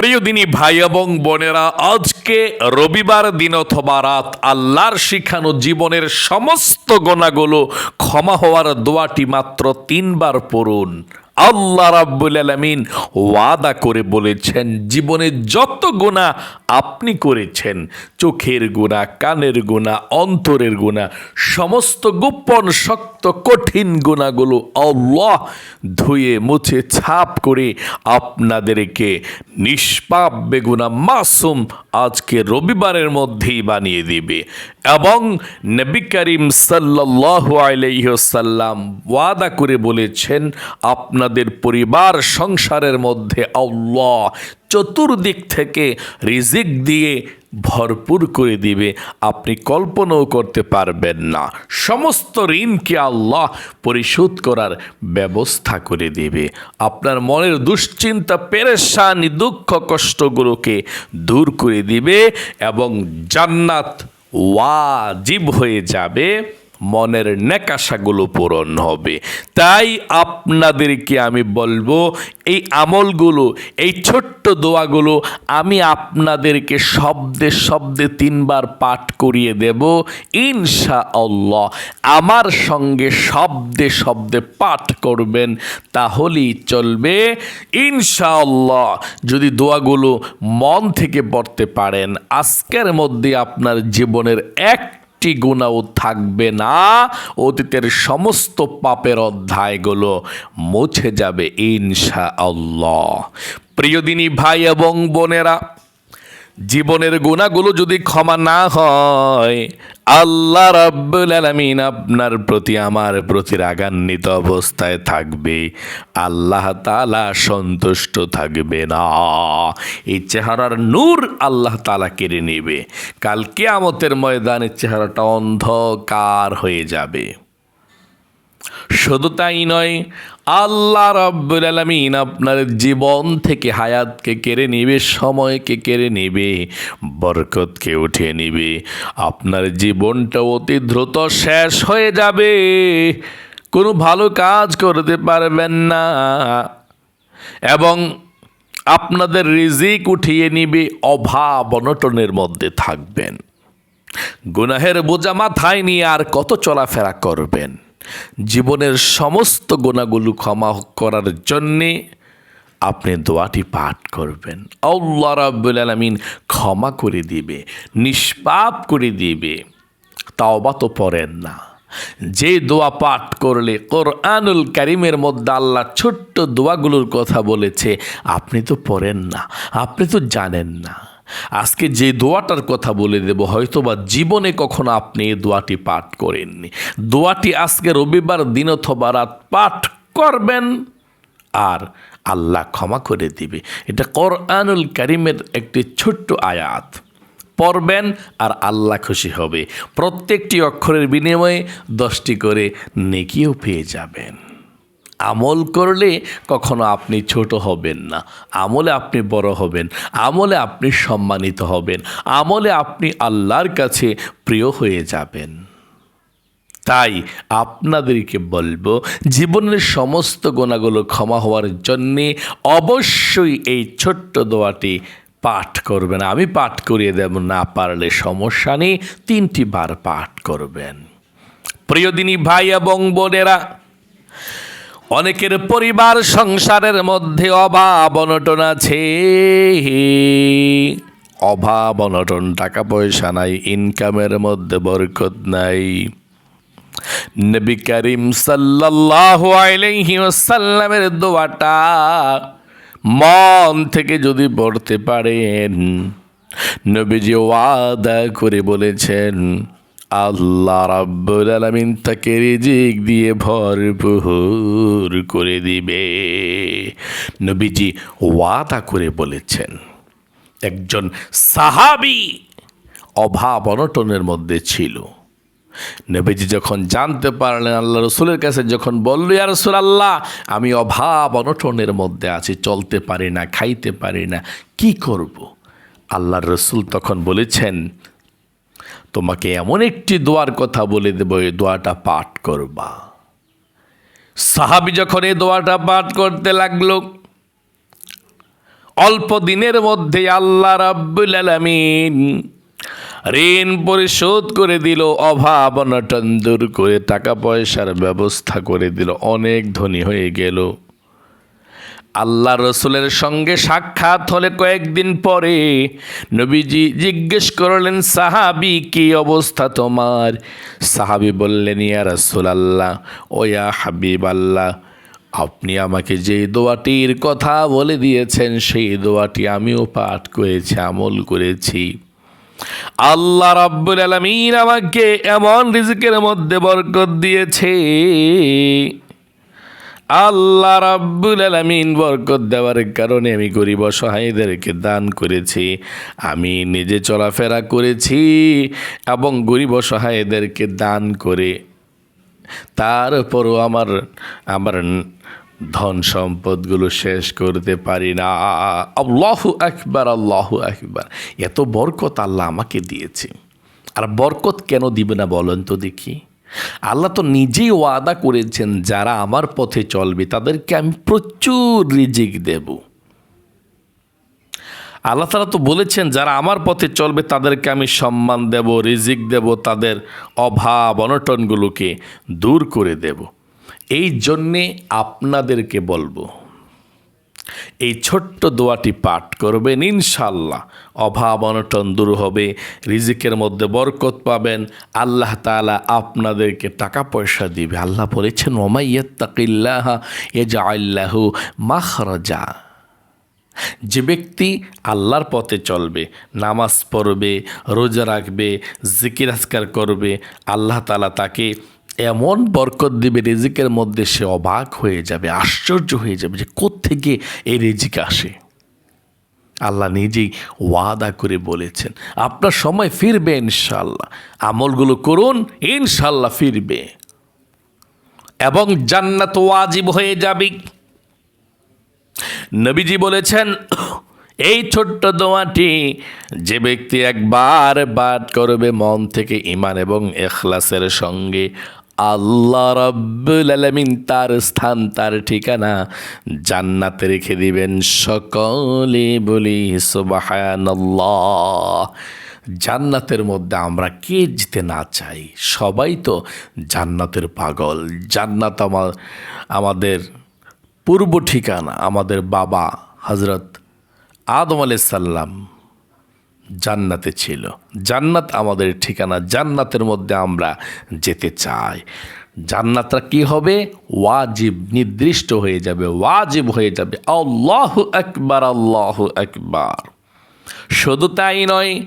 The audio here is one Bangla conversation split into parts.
প্রিয় দিনী ভাই এবং বোনেরা, আজকে রবিবার দিন অথবা রাত আল্লাহর শিখানো জীবনের সমস্ত গোনাগুলো ক্ষমা হওয়ার দোয়াটি মাত্র তিনবার পড়ুন। আল্লাহ রাব্বুল আলামিন ওয়াদা করে বলেছেন, জীবনে যত গুণা আপনি করেছেন, চোখের গুণা কানের গুণা অন্তরের গুণা সমস্ত গোপন শক্ত কঠিন গুণাগুলো আল্লাহ ধুয়ে, মুছে, ছাপ করে আপনাদেরকে নিষ্পাপ বেগুনা মাসুম আজকে রবিবারের মধ্যেই বানিয়ে দিবে। এবং নবী করিম সাল্লাল্লাহু আলাইহি সাল্লাম ওয়াদা করে বলেছেন, আপনাদের পরিবার সংসারের মধ্যে আল্লাহ চতুর্দিক থেকে রিজিক দিয়ে ভরপুর করে দিবে, আপনি কল্পনাও করতে পারবেন না। সমস্ত ঋণকে আল্লাহ পরিশোধ করার ব্যবস্থা করে দেবে। আপনার মনের দুশ্চিন্তা, পেরেশানি, দুঃখ, কষ্টগুলোকে দূর করে দিবে এবং জান্নাত ওয়াজিব হয়ে যাবে। মনের নেকাশাগুলো পূরণ হবে। তাই আপনাদেরকে আমি বলব, এই আমলগুলো, এই ছোট্ট দোয়াগুলো আমি আপনাদেরকে শব্দে শব্দে তিনবার পাঠ করিয়ে দেব। ইনশা আল্লাহ আমার সঙ্গে শব্দে শব্দে পাঠ করবেন, তাহলেই চলবে। ইনশা আল্লাহ যদি দোয়াগুলো মন থেকে পড়তে পারেন, আজকের মধ্যে আপনার জীবনের এক একটি গুণাও থাকবে না। অতীতের সমস্ত পাপের অধ্যায়গুলো মুছে যাবে ইনশা আল্লাহ প্রিয়দিনী ভাই এবং বোনেরা, জীবনের গুণাগুলো যদি ক্ষমা না হয় আল্লাহ রাব্বুল আলামিন আপনার প্রতি আমার প্রতি রাগান্বিত অবস্থায় থাকবে। আল্লাহ তালা সন্তুষ্ট থাকবে না। এই চেহারার নূর আল্লাহ তালা কেড়ে নেবে। কাল কিয়ামতের ময়দানে চেহারাটা অন্ধকার হয়ে যাবে। শুধু তাই নয়, আল্লাহ রাব্বুল আলামিন আপনার জীবন থেকে হায়াতকে কেড়ে নেবে, সময়কে কেড়ে নেবে, বরকতকে উঠিয়ে নেবে। আপনার জীবনটা অতি দ্রুত শেষ হয়ে যাবে। কোনো ভালো কাজ করতে পারবেন না। এবং আপনাদের রিজিক উঠিয়ে নিবে, অভাব অনটনের মধ্যে থাকবেন। গুনাহের বোঝা মাথায় নিয়ে আর কত চলাফেরা করবেন? জীবনের সমস্ত গুণাগুলো ক্ষমা করার জন্যে আপনি দোয়াটি পাঠ করবেন। আল্লাহ রাব্বুল আলামিন ক্ষমা করে দিবে, নিষ্পাপ করে দিবে। তাওবা তো পড়েন না। যে দোয়া পাঠ করলে কোরআনুল কারিমের মধ্যে আল্লাহ ছোট্ট দোয়াগুলোর কথা বলেছে, আপনি তো পড়েন না, আপনি তো জানেন না। আজকে যে দোয়াটার কথা বলে দেব হয়তো বা জীবনে কখনো আপনি এই দোয়াটি পাঠ করেননি। দোয়াটি আজকে রবিবার দিন অথবা রাত পাঠ করবেন আর আল্লাহ ক্ষমা করে দিবে। এটা কোরআনুল কারিমের একটি ছোট্ট আয়াত। পড়বেন আর আল্লাহ খুশি হবে। প্রত্যেকটি অক্ষরের বিনিময়ে দশটি করে নেকিও পেয়ে যাবেন। আমল করলে কখনো আপনি ছোট হবেন না। আমলে আপনি বড় হবেন। আমলে আপনি সম্মানিত হবেন। আমলে আপনি আল্লাহর কাছে প্রিয় হয়ে যাবেন। তাই আপনাদেরকে বলব, জীবনের সমস্ত গোনাগুলো ক্ষমা হওয়ার জন্যে অবশ্যই এই ছোট্ট দোয়াটি পাঠ করবেন। আমি পাঠ করিয়ে দেব, না পারলে সমস্যা নেই। তিনটি বার পাঠ করবেন। প্রিয়দিনী ভাই এবং বোনেরা অনেকের পরিবার সংসারের মধ্যে অভাব অনটন আছে। অভাব অনটন, টাকা পয়সা নাই ইনকামের মধ্যে বরকত নাই। নবী করিম সাল্লাল্লাহু আলাইহি ওয়াসাল্লামের দোয়াটা মন থেকে যদি পড়তে পারেন, নবীজি ওয়াদা করে বলেছেন আল্লাহ রাব্বুল আলামিন তাকে রিজিক দিয়ে ভরপুর করে দিবে নবীজি ওয়াদা করে বলেছেন, একজন সাহাবি অভাব অনটনের মধ্যে ছিল নবীজি যখন জানতে পারলেন, আল্লাহ রসুলের কাছে যখন বলল, ইয়া রসুল আল্লাহ আমি অভাব অনটনের মধ্যে আছি, চলতে পারি না, খাইতে পারি না, কি করব। আল্লাহর রসুল তখন বলেছেন তোমাকে এমন একটি দোয়ার কথা বলে দেব, এই দোয়াটা পাঠ করবা। সাহাবি যখন এই দোয়াটা পাঠ করতে লাগল, অল্প দিনের মধ্যে আল্লাহ রাব্বুল আলামিন ঋণ পরিশোধ করে দিল, অভাব অনটন দূর করে, টাকা পয়সার ব্যবস্থা করে দিল, অনেক ধনী হয়ে গেল। আল্লাহ রসুলের সঙ্গে সাক্ষাৎ হলে কয়েকদিন পরে নবীজি জিজ্ঞেস করলেন, সাহাবি, কি অবস্থা তোমার? সাহাবি বললেন, ইয়া রসুল আল্লাহ ও ইয়া হাবিব আল্লাহ আপনি আমাকে যেই দোয়াটির কথা বলে দিয়েছেন, সেই দোয়াটি আমিও পাঠ করেছি, আমল করেছি। আল্লাহ রাব্বুল আলামিন আমাকে এমন রিজিকের মধ্যে বরকত দিয়েছে। আল্লাহ রাব্বুল আলামিন বরকত দেওয়ার কারণে আমি গরিব অসহায়দেরকে দান করেছি, আমি নিজে চলাফেরা করেছি এবং গরিব অসহায়দেরকে দান করে তারপরও আমার আমার ধন সম্পদগুলো শেষ করতে পারি না। আল্লাহ আকবার আল্লাহ আকবার। এত বরকত আল্লাহ আমাকে দিয়েছে। আর বরকত কেন দিবে না বলেন তো দেখি। আল্লাহ তো নিজেই ওয়াদা করেছেন, যারা আমার পথে চলবে, তাদেরকে আমি প্রচুর রিজিক দেব। আল্লাহ তালা তো বলেছেন, যারা আমার পথে চলবে, তাদেরকে আমি সম্মান দেব, রিজিক দেব, তাদের অভাব, অনটনগুলোকে দূর করে দেব। এই জন্যে আপনাদেরকে বলব এই ছোট্ট দোয়াটি পাঠ করবেন ইনশাল্লাহ অভাব, অনটন দূর হবে, রিজিকের মধ্যে বরকত পাবেন। আল্লাহ তাআলা আপনাদেরকে টাকা পয়সা দিবে। আল্লাহ বলেছেন ওমাইয়াত্তাকিল্লাহ এজা আল্লাহু মাখরজা। যে ব্যক্তি আল্লাহর পথে চলবে, নামাজ পড়বে, রোজা রাখবে, জিকির আজকার করবে, আল্লাহ তালা তাকে এমন বরকত দিবে রিজিকের মধ্যে সে অবাক হয়ে যাবে, আশ্চর্য হয়ে যাবে যে কোত্থেকে এই রিজিক আসে। আল্লাহ নিজেই ওয়াদা করে বলেছেন, আপনার সময় ফিরবে ইনশাল্লাহ আমলগুলো করুন ইনশাল্লাহ ফিরবে। এবং জান্নাত ওয়াজিব হয়ে যাবে। নবীজি বলেছেন, এই ছোট্ট দোয়াটি যে ব্যক্তি একবার বাদ করবে মন থেকে ইমান এবং এখলাসের সঙ্গে আল্লাহ রব্বুল আলমিন তার স্থান, তার ঠিকানা জান্নাতে রেখে দিবেন। সকলে বলি, সুবহানাল্লাহ। জান্নাতের মধ্যে আমরা কে যেতে না চাই? সবাই তো জান্নাতের পাগল। জান্নাত আমার আমাদের পূর্ব ঠিকানা, আমাদের বাবা হজরত আদম সাল্লাম জান্নাতে ছিল। জান্নাত আমাদের ঠিকানা, জান্নাতের মধ্যে আমরা যেতে চাই। জান্নাতটা কি হবে? ওয়াজিব, নির্দিষ্ট হয়ে যাবে, ওয়াজিব হয়ে যাবে। আল্লাহ আকবার আল্লাহ আকবার। শুধু তাই নয়,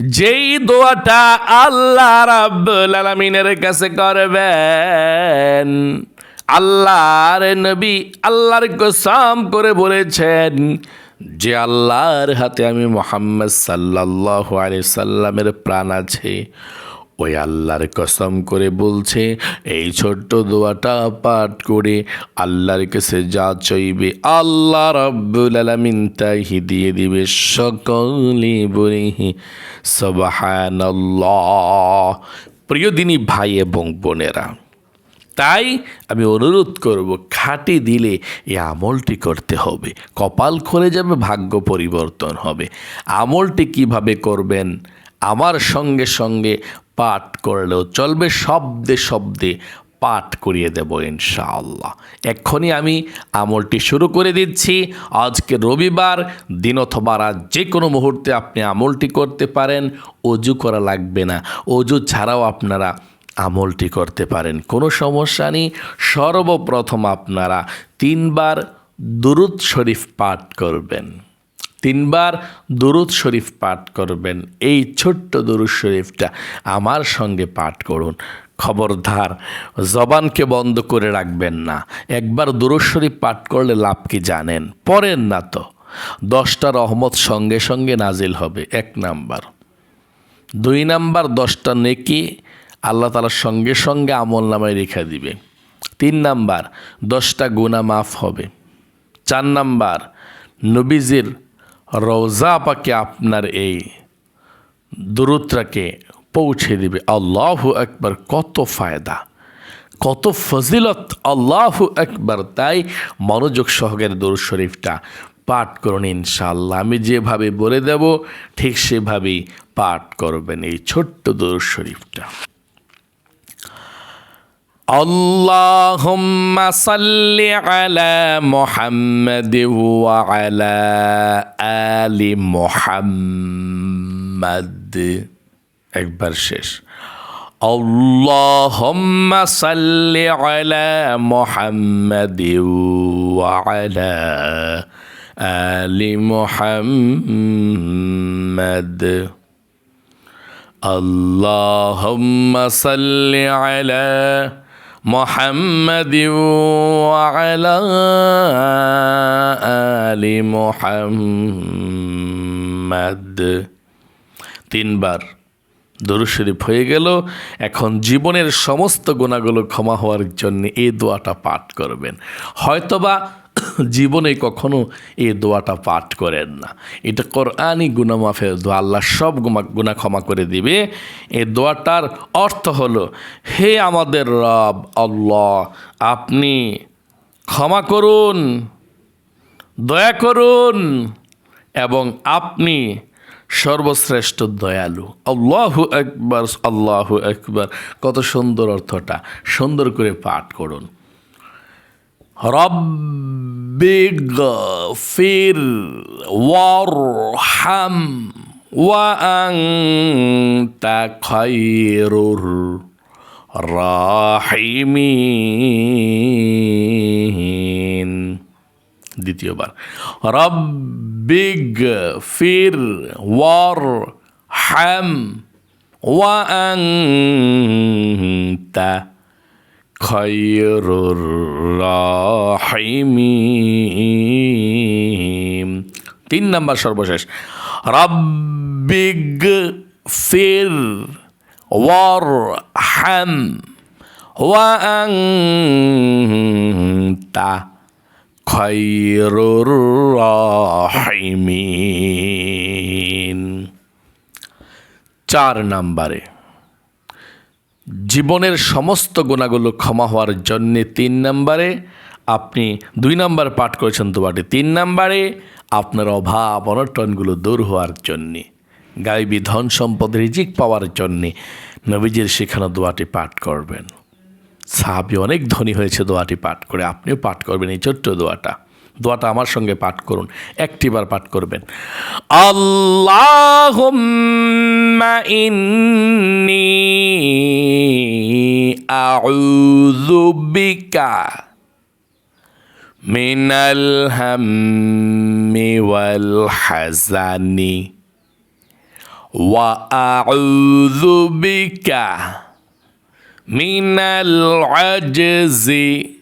যেই দোয়াটা আল্লাহ রাব্বুল আলামিনের কাছে করবেন, আল্লাহর নবী আল্লাহর কসম করে বলেছেন যে আল্লাহর হাতে আমি মোহাম্মদ সাল্লাহ আলি সাল্লামের প্রাণ আছে, ওই আল্লাহর কসম করে বলছে, এই ছোট্ট দোয়াটা পাঠ করে আল্লাহর কাছে যা চাইবে আল্লাহ রব্বুল আলমিন তাই দিয়ে দিবে সকলে বলি সবাহান্লাহ প্রিয় দিনী ভাই এবং বোনেরা তাই আমি অনুরোধ করব, খাটি দিলে এই আমলটি করতে হবে। কপাল খুলে যাবে, ভাগ্য পরিবর্তন হবে। আমলটি কীভাবে করবেন? আমার সঙ্গে সঙ্গে পাঠ করলেও চলবে, শব্দে শব্দে পাঠ করিয়ে দেব ইনশাআল্লাহ। এক্ষুনি আমি আমলটি শুরু করে দিচ্ছি। আজকে রবিবার, দিন অথবা রাত যে কোনো মুহূর্তে আপনি আমলটি করতে পারেন। অজু করা লাগবে না। অজু ছাড়াও আপনারা আমলটি করতে পারেন। কোনো সমস্যা নেই। সর্বপ্রথম আপনারা তিনবার দুরুদ শরীফ পাঠ করবেন। তিনবার দুরুদ শরীফ পাঠ করবেন। এই ছোট্ট দুরুদ শরীফটা আমার সঙ্গে পাঠ করুন। খবরদার, জবানকে বন্ধ করে রাখবেন না। একবার দুরুদ শরীফ পাঠ করলে লাভ কি জানেন? পড়েন না তো। দশটা রহমত সঙ্গে সঙ্গে নাজিল হবে। এক নাম্বার। দুই নাম্বার, দশটা নেকি আল্লাহ তালার সঙ্গে সঙ্গে আমল নামায় রেখে দিবে। তিন নাম্বার, দশটা গুণা মাফ হবে। চার নাম্বার, নবীজির রওজা পাকে আপনার এই দূরত্রাকে পৌঁছে দিবে। আল্লাহ একবার কত ফায়দা, কত ফজিলত, আল্লাহ একবার তাই মনোযোগ সহকারে দরুদ শরীফটা পাঠ করুন ইনশাল্লাহ আমি যেভাবে বলে দেব, ঠিক সেভাবেই পাঠ করবেন এই ছোট্ট দরুদ শরীফটা। اللهم صل على محمد وعلى آل محمد একবার শেষ اللهم صل على محمد وعلى آل محمد اللهم صل على محمد وعلى آل محمد তিনবার দরুদ শরীফ হয়ে গেল এখন জীবনের সমস্ত গুণাগুলো ক্ষমা হওয়ার জন্য এই দোয়াটা পাঠ করবেন হয়তোবা জীবনে কখনো এ দোয়াটা পাঠ করেন না। এটা কোরআনই গুণামাফের দোয়া। আল্লাহ সব গুমা গুণা ক্ষমা করে দিবে। এ দোয়াটার অর্থ হলো, হে আমাদের রব, আল্লাহ, আপনি ক্ষমা করুন, দয়া করুন এবং আপনি সর্বশ্রেষ্ঠ দয়ালু। আল্লাহু একবার আল্লাহু একবার কত সুন্দর অর্থটা। সুন্দর করে পাঠ করুন। রব্বিগফির ওয়ারহাম ওয়া আনতা খায়রুর রাহিমিন দ্বিতীয়বার রব্বিগ ফির ওয়ার হ্যাম ওয়া আনতা তিন নম্বর সর্বশেষ। রব্বিগ ফির ওয়ার হ্যাম ওয়া আনতা খৈরুর রাহিমিন। চার নাম্বারে। জীবনের সমস্ত গুণাগুলো ক্ষমা হওয়ার জন্যে তিন নম্বরে আপনি দুই নাম্বার পাঠ করেছেন দোয়াটি তিন নম্বরে আপনার অভাব, অনটনগুলো দূর হওয়ার জন্যে, গাইবী ধন সম্পদ, রিজিক পাওয়ার জন্যে নবীজির শেখানো দোয়াটি পাঠ করবেন। সাহাবি অনেক ধনী হয়েছে দোয়াটি পাঠ করে, আপনিও পাঠ করবেন এই ছোট্ট দোয়াটা দোয়াটা আমার সঙ্গে পাঠ করুন, একটিবার পাঠ করবেন। আল্লাহ আউযুবিকা মিনাল হাম্মি ওয়াল হাজানি ওয়া আউযুবিকা মিনাল আজজি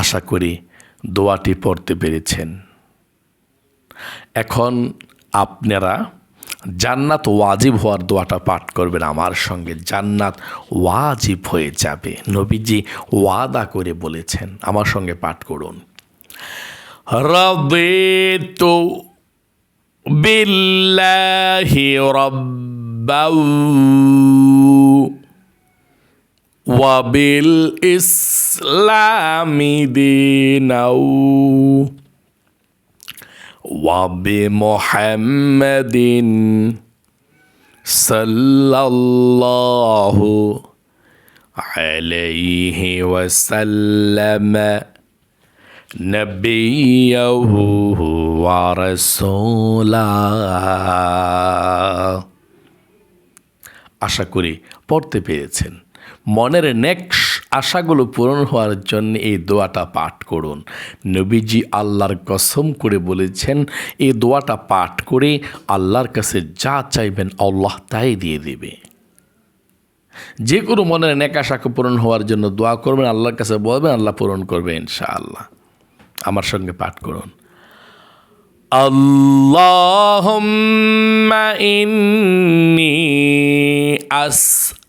আশা করি দোয়াটি পড়তে পেরেছেন। এখন আপনারা জান্নাত ওয়াজিব হওয়ার দোয়াটা পাঠ করবেন আমার সঙ্গে। জান্নাত ওয়াজিব হয়ে যাবে, নবীজি ওয়াদা করে বলেছেন। আমার সঙ্গে পাঠ করুন। রবে তো বিল্লাহি রব্বাউ ربا وبالإسلام دينا وبمحمد صلى الله عليه وسلم نبيه ورسولا আশা করি পড়তে পেরেছেন মনের নেক্স আশাগুলো পূরণ হওয়ার জন্য এই দোয়াটা পাঠ করুন। নবীজি আল্লাহর কসম করে বলেছেন, এই দোয়াটা পাঠ করে আল্লাহর কাছে যা চাইবেন আল্লাহ তাই দিয়ে দেবে। যে কোনো মনের নেক আশাকে পূরণ হওয়ার জন্য দোয়া করবেন, আল্লাহর কাছে বলবেন, আল্লাহ পূরণ করবে ইনশাআল্লাহ। আমার সঙ্গে পাঠ করুন। আল্লাহুম্মা ইন্নি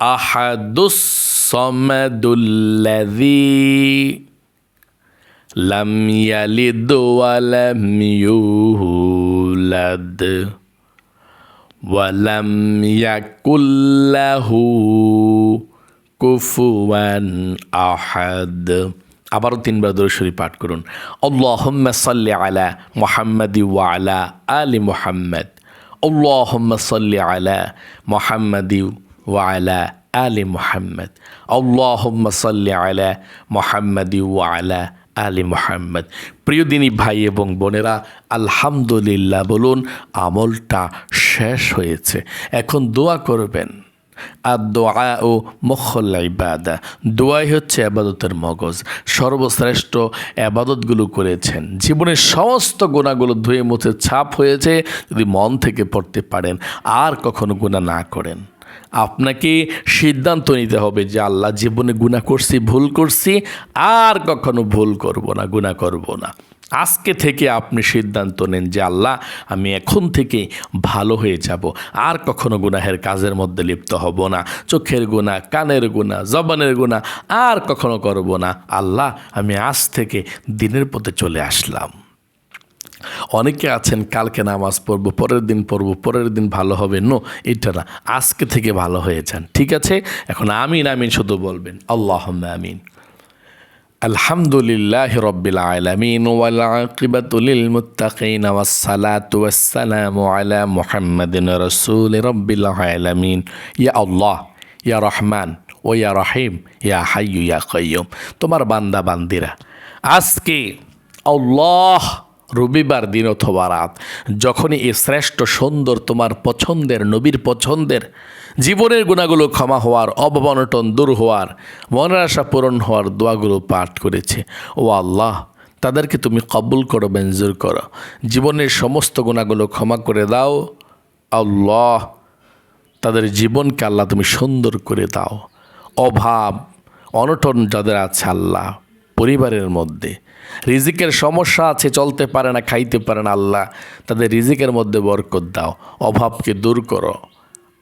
الأحد الصمد الذي لم يلد ولم يولد ولم يكن له কুফুয়ান আহাদ আবারও তিনবার দরশরী পাঠ করুন আল্লাহুম্মা সাল্লি আলা মুহাম্মাদি ওয়া আলা আলি মুহাম্মদ আল্লাহুম্মা সাল্লি আলা মুহাম্মাদি ওয়া আলা মুহাম্মদ আল্লাহুম্মা সাল্লি আলা মুহাম্মাদি ওয়া আলা মোহাম্মদ প্রিয় দিনী ভাই এবং বোনেরা, আলহামদুলিল্লাহ বলুন, আমলটা শেষ হয়েছে। এখন দোয়া করবেন। আর দোয়া ও মখল্লা ইবাদা। দোয়াই হচ্ছে আবাদতের মগজ। সর্বশ্রেষ্ঠ আবাদতগুলো করেছেন। জীবনের সমস্ত গুণাগুলো ধুয়ে মুছে ছাপ হয়েছে যদি মন থেকে পড়তে পারেন। আর কখনো গুণা না করেন। আপনাকে সিদ্ধান্ত নিতে হবে যে আল্লাহ জীবনে গুণা করছি, ভুল করছি, আর কখনো ভুল করব না গুণা করব না। আজকে থেকে আপনি সিদ্ধান্ত নেন যে আল্লাহ, আমি এখন থেকে ভালো হয়ে যাব, আর কখনো গুনাহের কাজের মধ্যে লিপ্ত হব না। চোখের গুণা কানের গুণা জবানের গুণা আর কখনো করব না। আল্লাহ, আমি আজ থেকে দিনের পথে চলে আসলাম। অনেকে আছেন, কালকে নামাজ পড়ব, পরের দিন পড়ব, পরের দিন ভালো হবে। নো, এটা না। আজকে থেকে ভালো হয়ে যান, ঠিক আছে? এখন আমিন আমিন শুধু বলবেন আল্লাহ আমিন। আলহামদুলিল্লাহ লিল মুত্তাকিন, ওয়াস সালাতু ওয়াস সালামু আলা মুহাম্মাদিন রাসূল রব্বিল আলামিন। ইয়া আল্লাহ, ইয়া রহমান, ও ইয়া রহিম, ইয়া হাইয়ু, ইয়া কাইয়ুম। তোমার বান্দা, বান্দিরা, আজকে আল্লাহ রবিবার দিন অথবা রাত, যখনই এই শ্রেষ্ঠ সুন্দর তোমার পছন্দের নবীর পছন্দের জীবনের গুণাগুলো ক্ষমা হওয়ার অবনটন দূর হওয়ার, মনের আশা পূরণ হওয়ার দোয়াগুলো পাঠ করেছে। ও আল্লাহ, তাদেরকে তুমি কবুল করো, মঞ্জুর করো। জীবনের সমস্ত গুণাগুলো ক্ষমা করে দাও। আল্লাহ, তাদের জীবনকে আল্লাহ তুমি সুন্দর করে দাও। অভাব, অনটন যাদের আছে আল্লাহ পরিবারের মধ্যে। রিজিকের সমস্যা আছে, চলতে পারে না, খাইতে পারে না আল্লাহ। তাদের রিজিকের মধ্যে বরকত দাও, অভাবকে দূর করো।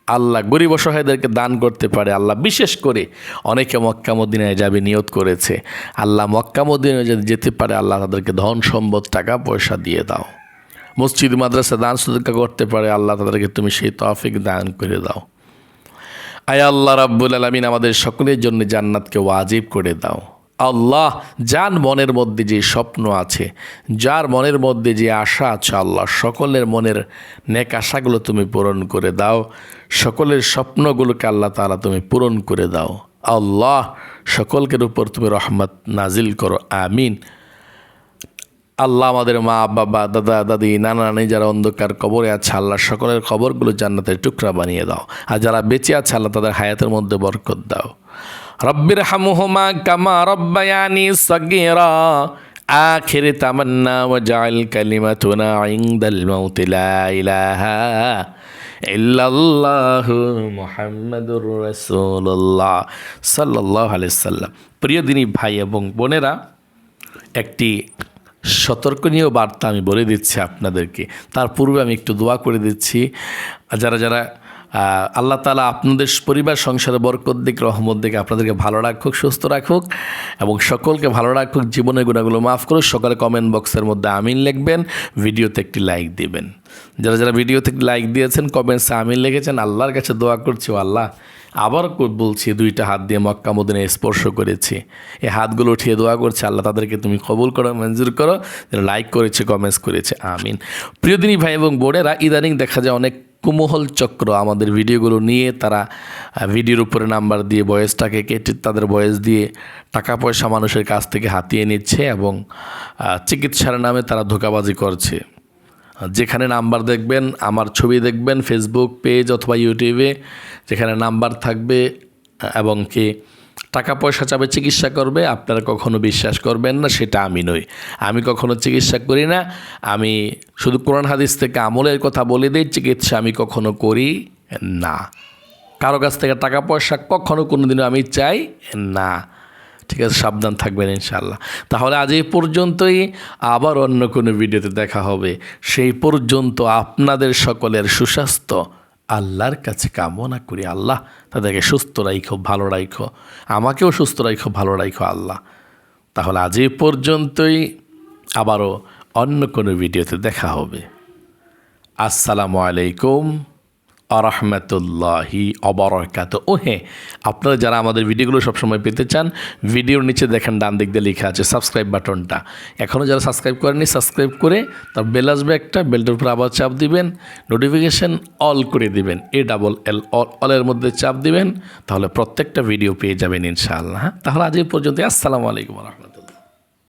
আল্লাহ গরিব অসহায়দেরকে দান করতে পারে, আল্লাহ বিশেষ করে অনেকে মক্কা মদিনায় যাবে নিয়ত করেছে। আল্লাহ মক্কামদিনায় যদি যেতে পারে, আল্লাহ তাদেরকে ধন, সম্পদ, টাকা, পয়সা দিয়ে দাও। মসজিদ, মাদ্রাসা দান, সুদকা করতে পারে, আল্লাহ তাদেরকে তুমি সেই তফিক দান করে দাও। আয় আল্লাহ রাব্বুল আলমিন আমাদের সকলের জন্য জান্নাতকে ওয়াজিব করে দাও। আল্লাহ, যার মনের মধ্যে যে স্বপ্ন আছে, যার মনের মধ্যে যে আশা আছে আল্লাহ, সকলের মনের নেক আশাগুলো তুমি পূরণ করে দাও, সকলের স্বপ্নগুলোকে আল্লাহ তালা তুমি পূরণ করে দাও। আল্লাহ সকলকের উপর তুমি রহমত নাজিল করো, আমিন। আল্লাহ আমাদের মা, বাবা, দাদা, দাদি, নানা, নানি যারা অন্ধকার কবরে আছে, আল্লাহ সকলের খবরগুলো জান্নাতের টুকরা বানিয়ে দাও। আর যারা বেঁচে আছে, আল্লাহ তাদের হায়াতের মধ্যে বরকত দাও। রব্বির হামুহমা কামা রব্বায়ানি সগীরা। আখির তামান্না ওয়াজআল কালিমাতুনা ইনদাল মাউত লা ইলাহা ইল্লাল্লাহু মুহাম্মাদুর রাসূলুল্লাহ সাল্লাল্লাহু আলাইহি প্রিয় দিনী ভাই এবং বোনেরা, একটি সতর্কনীয় বার্তা আমি বলে দিচ্ছি আপনাদেরকে। তার পূর্বে আমি একটু দোয়া করে দিচ্ছি। যারা যারা আল্লাহ তালা আপনাদের পরিবার সংসারে বরকত দিক, রহমত দিকে আপনাদেরকে ভালো রাখুক, সুস্থ রাখুক এবং সকলকে ভালো রাখুক, জীবনের গুণাগুলো মাফ করুক। সকালে কমেন্ট বক্সের মধ্যে আমিন লিখবেন, ভিডিওতে একটি লাইক দিবেন। যারা যারা ভিডিওতে লাইক দিয়েছেন কমেন্টসে আমিন লিখেছেন, আল্লাহর কাছে দোয়া করছি আল্লাহ, আবার বলছি দুইটা হাত দিয়ে মক্কা মদিনে স্পর্শ করেছি। এই হাতগুলো উঠিয়ে দোয়া করছে, আল্লাহ তাদেরকে তুমি কবুল করো, মঞ্জুর করো যারা লাইক করেছে কমেন্টস করেছে, আমিন। প্রিয়দিনী ভাই এবং বোনেরা, ইদানিং দেখা যায় অনেক কুমহল চক্র আমাদের ভিডিওগুলো নিয়ে তারা ভিডিওর উপরে নাম্বার দিয়ে বয়সটাকে কেটে তাদের বয়স দিয়ে টাকা পয়সা মানুষের কাছ থেকে হাতিয়ে নিচ্ছে এবং চিকিৎসার নামে তারা ধোকাবাজি করছে। যেখানে নাম্বার দেখবেন, আমার ছবি দেখবেন ফেসবুক পেজ অথবা ইউটিউবে যেখানে নাম্বার থাকবে এবং কি টাকা পয়সা চাবে চিকিৎসা করবে, আপনারা কখনো বিশ্বাস করবেন না, সেটা আমি নই। আমি কখনো চিকিৎসা করি না, আমি শুধু কোরআন হাদিস থেকে আমলের কথা বলে দিই, চিকিৎসা আমি কখনো করি না। কারও কাছ থেকে টাকা পয়সা কখনো কোনো দিনও আমি চাই না। ঠিক আছে, সাবধান থাকবেন ইনশাল্লাহ তাহলে আজ এই পর্যন্তই, আবার অন্য কোনো ভিডিওতে দেখা হবে। সেই পর্যন্ত আপনাদের সকলের সুস্বাস্থ্য। আল্লাহর কাছে কামনা করি, আল্লাহ, তাদেরকে সুস্থ রাইখো, ভালো রাইখো, আমাকেও সুস্থ রাইখো, ভালো রাইখো, আল্লাহ। তাহলে আজ এই পর্যন্তই, আবারও অন্য কোনো ভিডিওতে দেখা হবে। আসসালামু আলাইকুম। আরহামতুল্লাহি অবরকাত। ও হ্যাঁ আপনারা যারা আমাদের ভিডিওগুলো সবসময় পেতে চান, ভিডিওর নিচে দেখেন ডান দিক দিয়ে লেখা আছে সাবস্ক্রাইব বাটনটা। এখনও যারা সাবস্ক্রাইব করেনি সাবস্ক্রাইব করে তার বেল আসবে একটা, বেলটার উপর আবার চাপ দিবেন, নোটিফিকেশান অল করে দিবেন, এ ডাবল এল, অল অলের মধ্যে চাপ দিবেন, তাহলে প্রত্যেকটা ভিডিও পেয়ে যাবেন ইনশাআল্লাহ। তাহলে আজ পর্যন্ত আসসালামু আলাইকুম রহমতুল্লাহ।